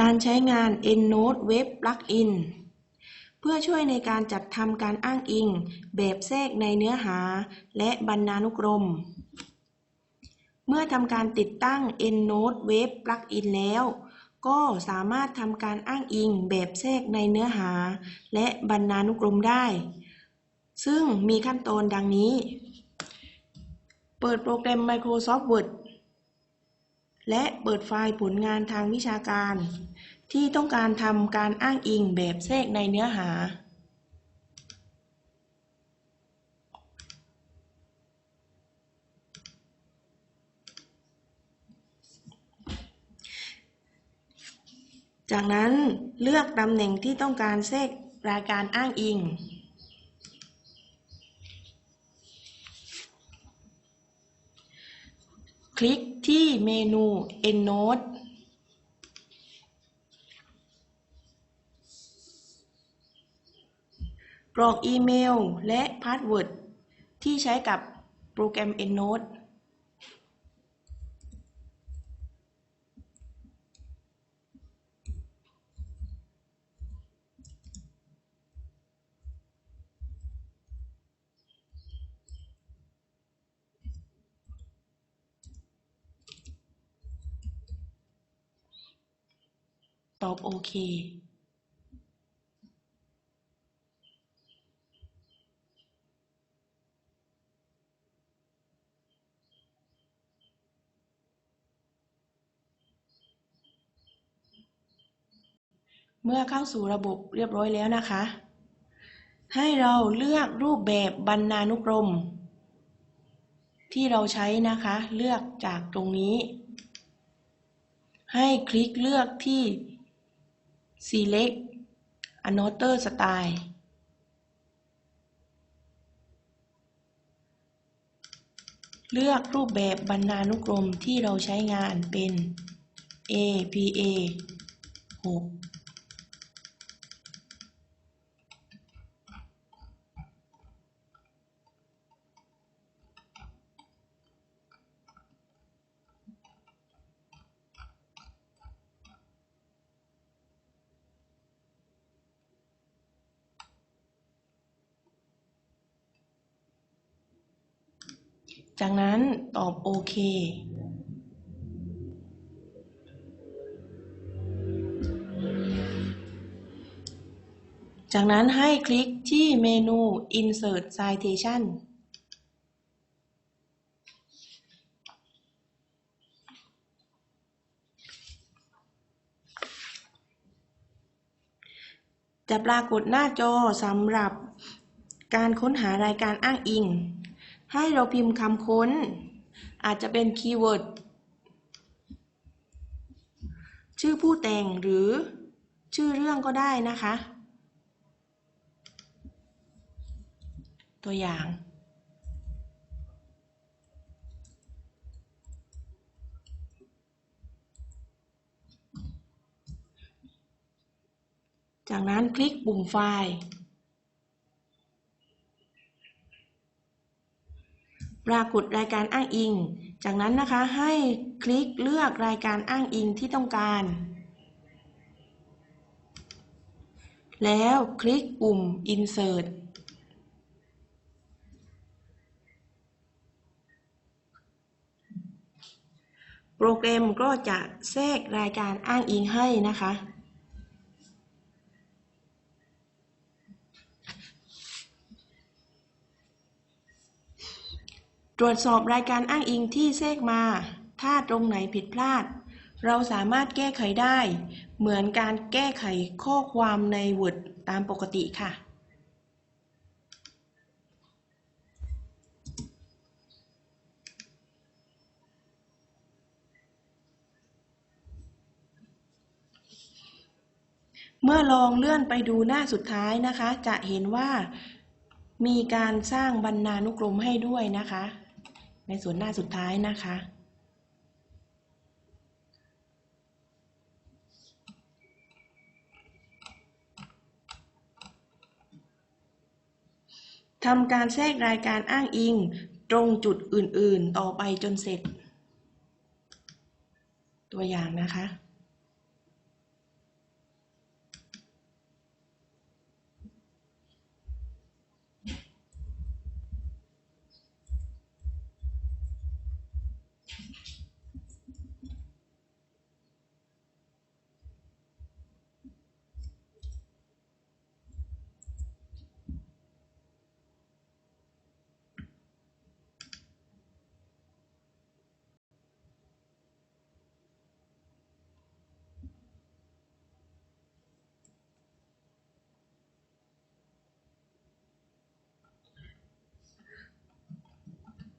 การใช้งาน EndNote Web Plugin เพื่อช่วยในการจัดทำการอ้างอิง แบบแทรกในเนื้อหา และบรรณานุกรม เมื่อทำการติดตั้ง EndNote Web Plugin แล้ว ก็สามารถทำการอ้างอิง แบบแทรกในเนื้อหา และบรรณานุกรมได้ ซึ่งมีขั้นตอนดังนี้ เปิดโปรแกรม Microsoft Word และเปิดไฟล์ผลงานทางวิชาการ ที่ต้องการทำการอ้างอิงแบบแทรกในเนื้อหา จากนั้นเลือกตำแหน่งที่ต้องการแทรกรายการอ้างอิง ลิกที่เมนู EndNote กรอกอีเมลและพาสเวิร์ดที่ใช้กับโปรแกรม EndNote ตอบโอเคเมื่อเข้าสู่ระบบเรียบร้อยแล้วนะคะ ให้เราเลือกรูปแบบบรรณานุกรม ที่เราใช้นะคะ เลือกจากตรงนี้ ให้คลิกเลือกที่ Select Another Style เลือกรูปแบบบรรณานุกรมที่เราใช้งานเป็น APA 6 จากนั้นตอบโอเค จากนั้นให้คลิกที่เมนู Insert Citation จะปรากฏหน้าจอสำหรับการค้นหารายการอ้างอิง ให้เราพิมพ์คำค้น อาจจะเป็นคีย์เวิร์ดชื่อผู้แต่งหรือชื่อเรื่องก็ได้นะคะ ตัวอย่าง จากนั้นคลิกปุ่มไฟล์ ปรากฏรายการอ้างอิง จากนั้นนะคะให้คลิกเลือกรายการอ้างอิงที่ต้องการ แล้วคลิกปุ่ม Insert โปรแกรมก็จะแทรกรายการอ้างอิงให้นะคะ ต รวจสอบรายการอ้างอิงที่แทรกมา ถ้าตรงไหนผิดพลาด เราสามารถแก้ไขได้ เหมือนการแก้ไขข้อความใน Word ตามปกติค่ะเมื่อลองเลื่อนไปดูหน้าสุดท้ายนะคะ จะเห็นว่ามีการสร้างบรรณานุกรมให้ด้วยนะคะ ในส่วนหน้าสุดท้ายนะคะ ทำการแทรกรายการอ้างอิงตรงจุดอื่น ๆ ต่อไปจนเสร็จ ตัวอย่างนะคะ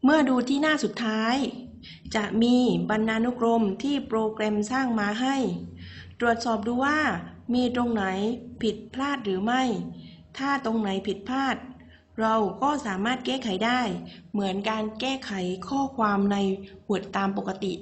เมื่อดูที่หน้าสุดท้าย จะมีบรรณานุกรมที่โปรแกรมสร้างมาให้ ตรวจสอบดูว่ามีตรงไหนผิดพลาดหรือไม่ ถ้าตรงไหนผิดพลาด เราก็สามารถแก้ไขได้ เหมือนการแก้ไขข้อความใน Word ตามปกติ